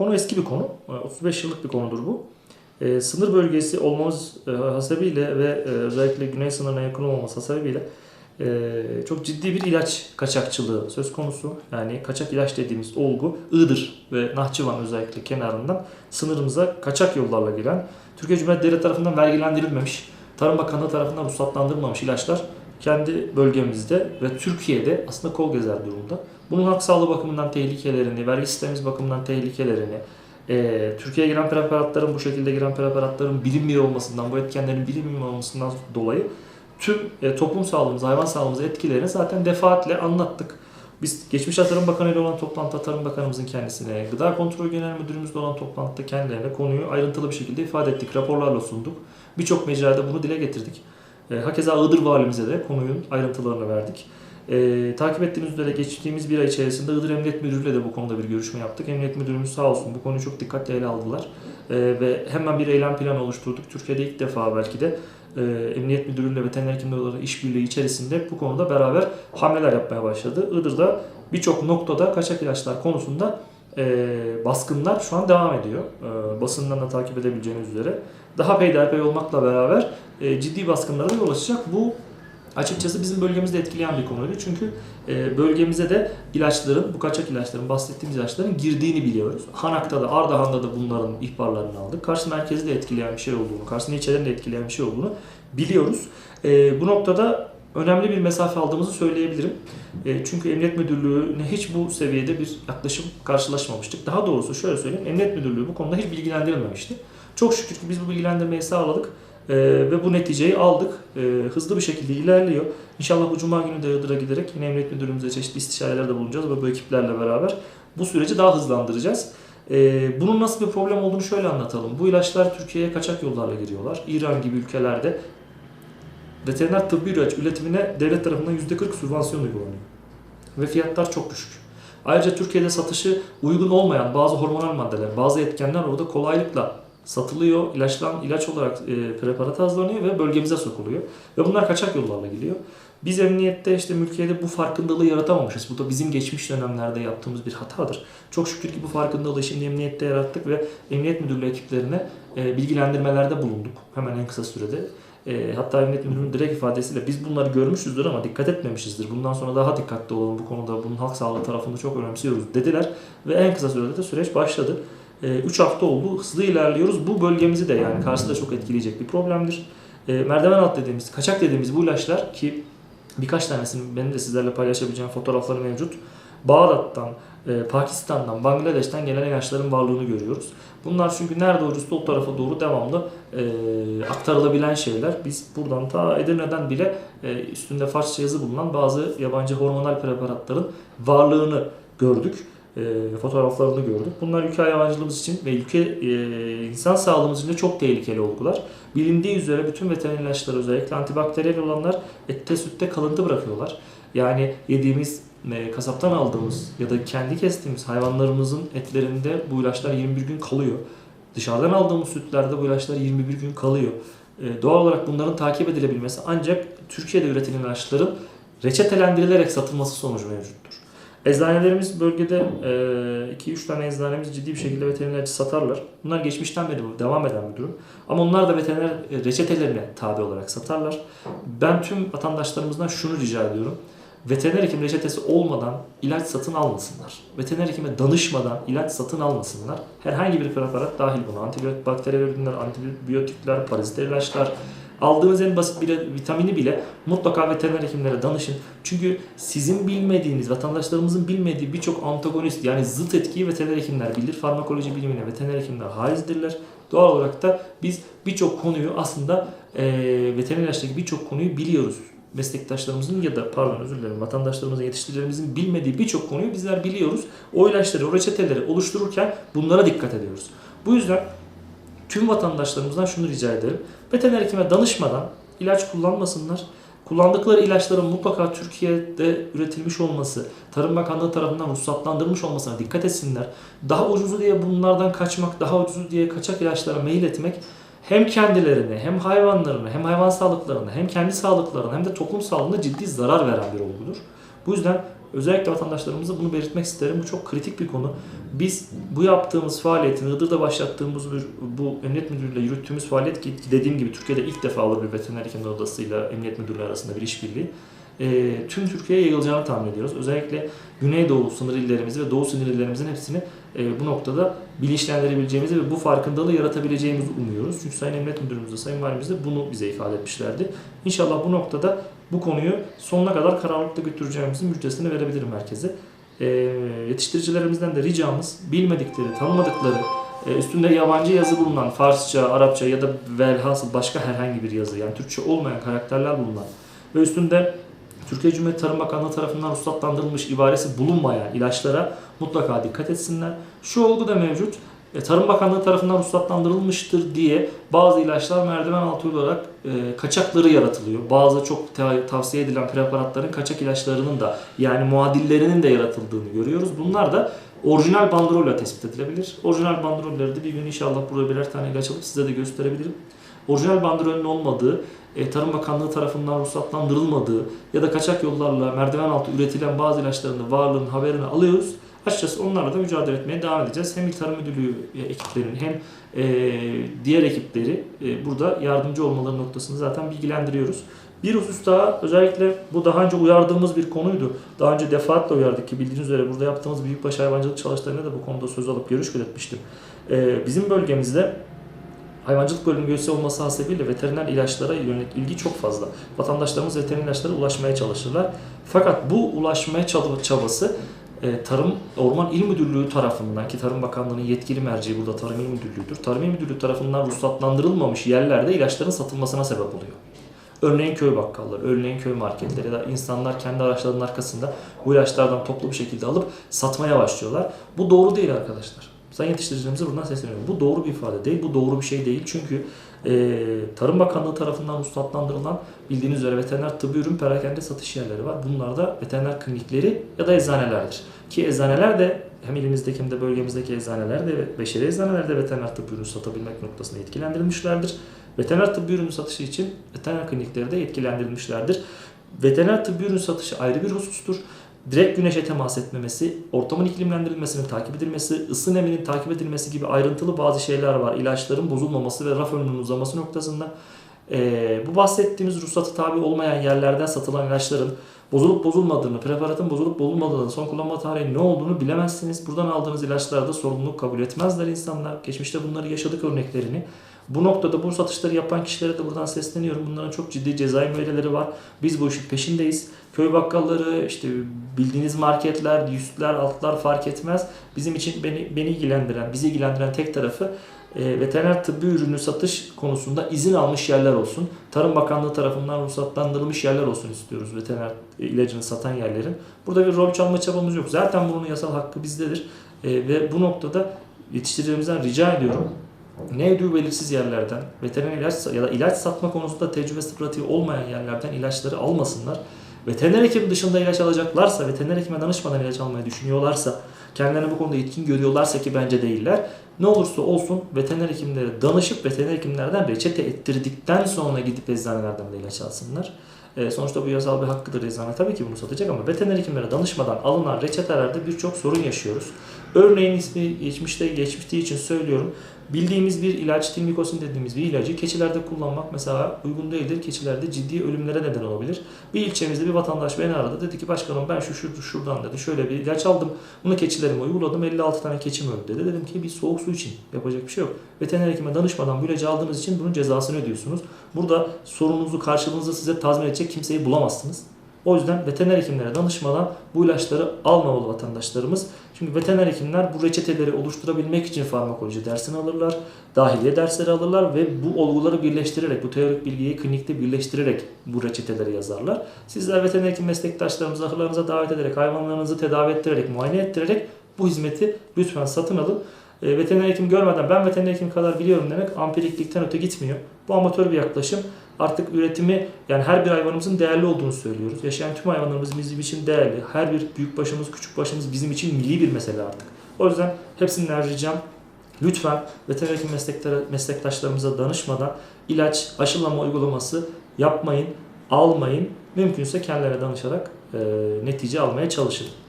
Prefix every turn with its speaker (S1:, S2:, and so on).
S1: Konu eski bir konu. E, 35 yıllık bir konudur bu. E, sınır bölgesi olmamız e, hasebiyle ve e, özellikle güney sınırına yakın olmamız hasebiyle e, çok ciddi bir ilaç kaçakçılığı söz konusu. Yani kaçak ilaç dediğimiz olgu Iğdır ve Nahçıvan özellikle kenarından sınırımıza kaçak yollarla giren, Türkiye Cumhuriyeti Devlet tarafından vergilendirilmemiş, Tarım Bakanlığı tarafından ruhsatlandırılmamış ilaçlar kendi bölgemizde ve Türkiye'de aslında kol gezer durumda. Bunun halk sağlığı bakımından tehlikelerini, vergi sistemimiz bakımından tehlikelerini, e, Türkiye'ye giren preparatların bu şekilde giren preparatların bilinmiyor olmasından, bu etkenlerin bilinmiyor olmasından dolayı tüm e, toplum sağlığımıza, hayvan sağlığımıza etkilerini zaten defaatle anlattık. Biz geçmiş Tarım Bakanı ile olan toplantıda Tarım Bakanımızın kendisine, Gıda Kontrol Genel Müdürümüzle olan toplantıda kendilerine konuyu ayrıntılı bir şekilde ifade ettik, raporlarla sunduk. Birçok mecrada bunu dile getirdik. E, hakeza Iğdır Valimize de konunun ayrıntılarını verdik. E, takip ettiğiniz üzere geçtiğimiz bir ay içerisinde Iğdır Emniyet Müdürü'yle de bu konuda bir görüşme yaptık. Emniyet Müdürümüz sağ olsun bu konuyu çok dikkatle ele aldılar. E, ve hemen bir eylem planı oluşturduk. Türkiye'de ilk defa belki de e, Emniyet Müdürlüğü veteriner hekimler işbirliği içerisinde bu konuda beraber hamleler yapmaya başladı. Iğdır'da birçok noktada kaçak ilaçlar konusunda e, baskınlar şu an devam ediyor. E, basından da takip edebileceğiniz üzere. Daha peyderpey olmakla beraber e, ciddi baskınlara yol açacak. Bu açıkçası bizim bölgemizde etkileyen bir konuydu. Çünkü e, bölgemize de ilaçların, bu kaçak ilaçların, bahsettiğimiz ilaçların girdiğini biliyoruz. Hanak'ta da, Ardahan'da da bunların ihbarlarını aldık. Kars merkezi de etkileyen bir şey olduğunu, Kars'ın ilçelerini de etkileyen bir şey olduğunu biliyoruz. E, bu noktada önemli bir mesafe aldığımızı söyleyebilirim. E, çünkü Emniyet Müdürlüğü'ne hiç bu seviyede bir yaklaşım karşılaşmamıştık. Daha doğrusu şöyle söyleyeyim, Emniyet Müdürlüğü bu konuda hiç bilgilendirilmemişti. Çok şükür ki biz bu bilgilendirmeyi sağladık. Ee, ve bu neticeyi aldık. Ee, hızlı bir şekilde ilerliyor. İnşallah bu cuma günü de Iğdır'a giderek yine Emniyet Müdürlüğümüze çeşitli istişarelerde bulunacağız ve bu ekiplerle beraber bu süreci daha hızlandıracağız. Ee, bunun nasıl bir problem olduğunu şöyle anlatalım. Bu ilaçlar Türkiye'ye kaçak yollarla giriyorlar. İran gibi ülkelerde veteriner tıbbi ilaç üretimine devlet tarafından %40 sübvansiyon uygulanıyor. Ve fiyatlar çok düşük. Ayrıca Türkiye'de satışı uygun olmayan bazı hormonal maddeler, bazı etkenler orada kolaylıkla satılıyor, ilaçlan ilaç olarak e, preparat hazırlanıyor ve bölgemize sokuluyor. Ve bunlar kaçak yollarla geliyor. Biz emniyette işte mülkiyede bu farkındalığı yaratamamışız. Bu da bizim geçmiş dönemlerde yaptığımız bir hatadır. Çok şükür ki bu farkındalığı şimdi emniyette yarattık ve emniyet müdürlüğü ekiplerine e, bilgilendirmelerde bulunduk. Hemen en kısa sürede. E, hatta emniyet müdürünün direkt ifadesiyle biz bunları görmüşüzdür ama dikkat etmemişizdir. Bundan sonra daha dikkatli olalım bu konuda. Bunun halk sağlığı tarafını çok önemsiyoruz dediler. Ve en kısa sürede de süreç başladı. 3 hafta oldu. Hızlı ilerliyoruz. Bu bölgemizi de yani Kars'ı da çok etkileyecek bir problemdir. E, merdiven alt dediğimiz, kaçak dediğimiz bu ilaçlar ki birkaç tanesini benim de sizlerle paylaşabileceğim fotoğrafları mevcut. Bağdat'tan, e, Pakistan'dan, Bangladeş'ten gelen ilaçların varlığını görüyoruz. Bunlar çünkü nerede ucuzsa o tarafa doğru devamlı e, aktarılabilen şeyler. Biz buradan ta Edirne'den bile e, üstünde Farsça yazı bulunan bazı yabancı hormonal preparatların varlığını gördük e, fotoğraflarını gördük. Bunlar ülke hayvancılığımız için ve ülke e, insan sağlığımız için de çok tehlikeli olgular. Bilindiği üzere bütün veteriner ilaçlar özellikle antibakteriyel olanlar ette sütte kalıntı bırakıyorlar. Yani yediğimiz e, kasaptan aldığımız ya da kendi kestiğimiz hayvanlarımızın etlerinde bu ilaçlar 21 gün kalıyor. Dışarıdan aldığımız sütlerde bu ilaçlar 21 gün kalıyor. Doğal olarak bunların takip edilebilmesi ancak Türkiye'de üretilen ilaçların reçetelendirilerek satılması sonucu mevcuttur. Eczanelerimiz bölgede 2-3 tane eczanemiz ciddi bir şekilde veterinerci satarlar. Bunlar geçmişten beri bu, devam eden bir durum. Ama onlar da veteriner reçetelerine tabi olarak satarlar. Ben tüm vatandaşlarımızdan şunu rica ediyorum. Veteriner hekim reçetesi olmadan ilaç satın almasınlar. Veteriner hekime danışmadan ilaç satın almasınlar. Herhangi bir preparat dahil buna. Antibiyotik, bakteriyel ürünler, antibiyotikler, parazit ilaçlar, Aldığınız en basit bile, vitamini bile mutlaka veteriner hekimlere danışın. Çünkü sizin bilmediğiniz, vatandaşlarımızın bilmediği birçok antagonist yani zıt etkiyi veteriner hekimler bilir. Farmakoloji bilimine veteriner hekimler haizdirler. Doğal olarak da biz birçok konuyu aslında e, veteriner ilaçtaki birçok konuyu biliyoruz. Meslektaşlarımızın ya da pardon özür dilerim vatandaşlarımızın, yetiştiricilerimizin bilmediği birçok konuyu bizler biliyoruz. O ilaçları, o reçeteleri oluştururken bunlara dikkat ediyoruz. Bu yüzden tüm vatandaşlarımızdan şunu rica ederim. Veteriner hekime danışmadan ilaç kullanmasınlar. Kullandıkları ilaçların mutlaka Türkiye'de üretilmiş olması, Tarım Bakanlığı tarafından ruhsatlandırılmış olmasına dikkat etsinler. Daha ucuzu diye bunlardan kaçmak, daha ucuzu diye kaçak ilaçlara meyil etmek hem kendilerine, hem hayvanlarına, hem hayvan sağlıklarına, hem kendi sağlıklarına, hem de toplum sağlığına ciddi zarar veren bir olgudur. Bu yüzden Özellikle vatandaşlarımıza bunu belirtmek isterim. Bu çok kritik bir konu. Biz bu yaptığımız faaliyetin, Iğdır'da başlattığımız bu Emniyet Müdürlüğü'yle yürüttüğümüz faaliyet ki dediğim gibi Türkiye'de ilk defa olur bir veteriner hekimler odasıyla Emniyet Müdürlüğü arasında bir işbirliği. E, tüm Türkiye'ye yayılacağını tahmin ediyoruz. Özellikle Güneydoğu sınır illerimizi ve Doğu sınır illerimizin hepsini e, bu noktada bilinçlendirebileceğimizi ve bu farkındalığı yaratabileceğimizi umuyoruz. Çünkü Sayın Emniyet Müdürümüz de Sayın Valimiz de bunu bize ifade etmişlerdi. İnşallah bu noktada bu konuyu sonuna kadar kararlılıkla götüreceğimizin müjdesini verebilirim herkese. E, yetiştiricilerimizden de ricamız bilmedikleri, tanımadıkları, e, üstünde yabancı yazı bulunan Farsça, Arapça ya da velhasıl başka herhangi bir yazı yani Türkçe olmayan karakterler bulunan ve üstünde Türkiye Cumhuriyeti Tarım Bakanlığı tarafından ruhsatlandırılmış ibaresi bulunmayan ilaçlara mutlaka dikkat etsinler. Şu olgu da mevcut. E, Tarım Bakanlığı tarafından ruhsatlandırılmıştır diye bazı ilaçlar merdiven altı olarak e, kaçakları yaratılıyor. Bazı çok ta- tavsiye edilen preparatların kaçak ilaçlarının da yani muadillerinin de yaratıldığını görüyoruz. Bunlar da orijinal bandrolla tespit edilebilir. Orijinal bandrolleri de bir gün inşallah buraya birer tane ilaç alıp size de gösterebilirim. Orijinal bandrolün olmadığı, e, Tarım Bakanlığı tarafından ruhsatlandırılmadığı ya da kaçak yollarla merdiven altı üretilen bazı ilaçların varlığının haberini alıyoruz. Açıkçası onlarla da mücadele etmeye devam edeceğiz. Hem İl Tarım Müdürlüğü ekiplerinin hem e, diğer ekipleri e, burada yardımcı olmaları noktasında zaten bilgilendiriyoruz. Bir husus daha özellikle bu daha önce uyardığımız bir konuydu. Daha önce defaatle uyardık ki bildiğiniz üzere burada yaptığımız büyükbaş hayvancılık çalıştayında da bu konuda söz alıp görüş belirtmiştim. E, bizim bölgemizde hayvancılık bölümü üyesi olması hasebiyle veteriner ilaçlara yönelik ilgi çok fazla. Vatandaşlarımız veteriner ilaçlara ulaşmaya çalışırlar. Fakat bu ulaşmaya çab- çabası e, Tarım Orman İl Müdürlüğü tarafından ki Tarım Bakanlığı'nın yetkili merci burada Tarım İl Müdürlüğü'dür. Tarım İl Müdürlüğü tarafından ruhsatlandırılmamış yerlerde ilaçların satılmasına sebep oluyor. Örneğin köy bakkalları, örneğin köy marketleri ya da insanlar kendi araçlarının arkasında bu ilaçlardan toplu bir şekilde alıp satmaya başlıyorlar. Bu doğru değil arkadaşlar. Sayın yetiştiricilerimize buradan sesleniyorum. Bu doğru bir ifade değil, bu doğru bir şey değil. Çünkü e, Tarım Bakanlığı tarafından ruhsatlandırılan bildiğiniz üzere veteriner tıbbi ürün perakende satış yerleri var. Bunlar da veteriner klinikleri ya da eczanelerdir. Ki eczaneler de hem ilimizdeki hem de bölgemizdeki eczaneler de ve beşeri eczaneler de veteriner tıbbi ürün satabilmek noktasında yetkilendirilmişlerdir. Veteriner tıbbi ürün satışı için veteriner klinikleri de yetkilendirilmişlerdir. Veteriner tıbbi ürün satışı ayrı bir husustur direkt güneşe temas etmemesi, ortamın iklimlendirilmesinin takip edilmesi, ısı neminin takip edilmesi gibi ayrıntılı bazı şeyler var. İlaçların bozulmaması ve raf ömrünün uzaması noktasında. Ee, bu bahsettiğimiz ruhsatı tabi olmayan yerlerden satılan ilaçların bozulup bozulmadığını, preparatın bozulup bozulmadığını, son kullanma tarihi ne olduğunu bilemezsiniz. Buradan aldığınız ilaçlarda sorumluluk kabul etmezler insanlar. Geçmişte bunları yaşadık örneklerini. Bu noktada bu satışları yapan kişilere de buradan sesleniyorum. Bunların çok ciddi cezai müeyyideleri var. Biz bu işin peşindeyiz. Köy bakkalları, işte bildiğiniz marketler, üstler, altlar fark etmez. Bizim için beni, beni ilgilendiren, bizi ilgilendiren tek tarafı e, veteriner tıbbi ürünü satış konusunda izin almış yerler olsun. Tarım Bakanlığı tarafından ruhsatlandırılmış yerler olsun istiyoruz veteriner ilacını satan yerlerin. Burada bir rol çalma çabamız yok. Zaten bunun yasal hakkı bizdedir. E, ve bu noktada yetiştiricilerimizden rica ediyorum ne ödüğü belirsiz yerlerden, veteriner ilaç ya da ilaç satma konusunda tecrübesi pratiği olmayan yerlerden ilaçları almasınlar. Veteriner hekim dışında ilaç alacaklarsa, veteriner hekime danışmadan ilaç almayı düşünüyorlarsa, kendilerini bu konuda yetkin görüyorlarsa ki bence değiller, ne olursa olsun veteriner hekimlere danışıp veteriner hekimlerden reçete ettirdikten sonra gidip eczanelerden de ilaç alsınlar. E, sonuçta bu yasal bir hakkıdır eczane tabii ki bunu satacak ama veteriner hekimlere danışmadan alınan reçetelerde birçok sorun yaşıyoruz. Örneğin ismi geçmişte geçmiştiği için söylüyorum. Bildiğimiz bir ilaç, tilmikosin dediğimiz bir ilacı keçilerde kullanmak mesela uygun değildir. Keçilerde ciddi ölümlere neden olabilir. Bir ilçemizde bir vatandaş beni aradı. Dedi ki başkanım ben şu şu şuradan dedi. Şöyle bir ilaç aldım. Bunu keçilerime uyguladım. 56 tane keçim öldü dedi. Dedim ki bir soğuk su için yapacak bir şey yok. Veteriner hekime danışmadan bu ilacı aldığınız için bunun cezasını ödüyorsunuz. Burada sorununuzu karşılığınızı size tazmin edecek kimseyi bulamazsınız. O yüzden veteriner hekimlere danışmadan bu ilaçları almamalı vatandaşlarımız. Çünkü veteriner hekimler bu reçeteleri oluşturabilmek için farmakoloji dersini alırlar, dahiliye dersleri alırlar ve bu olguları birleştirerek, bu teorik bilgiyi klinikte birleştirerek bu reçeteleri yazarlar. Sizler veteriner hekim meslektaşlarımızı ahırlarınıza davet ederek, hayvanlarınızı tedavi ettirerek, muayene ettirerek bu hizmeti lütfen satın alın. E, veteriner hekim görmeden ben veteriner hekim kadar biliyorum demek ampiriklikten öte gitmiyor. Bu amatör bir yaklaşım. Artık üretimi yani her bir hayvanımızın değerli olduğunu söylüyoruz. Yaşayan tüm hayvanlarımız bizim için değerli. Her bir büyük başımız, küçük başımız bizim için milli bir mesele artık. O yüzden hepsinden ricam lütfen veteriner hekim meslektaşlarımıza danışmadan ilaç, aşılama uygulaması yapmayın, almayın. Mümkünse kendilerine danışarak e, netice almaya çalışın.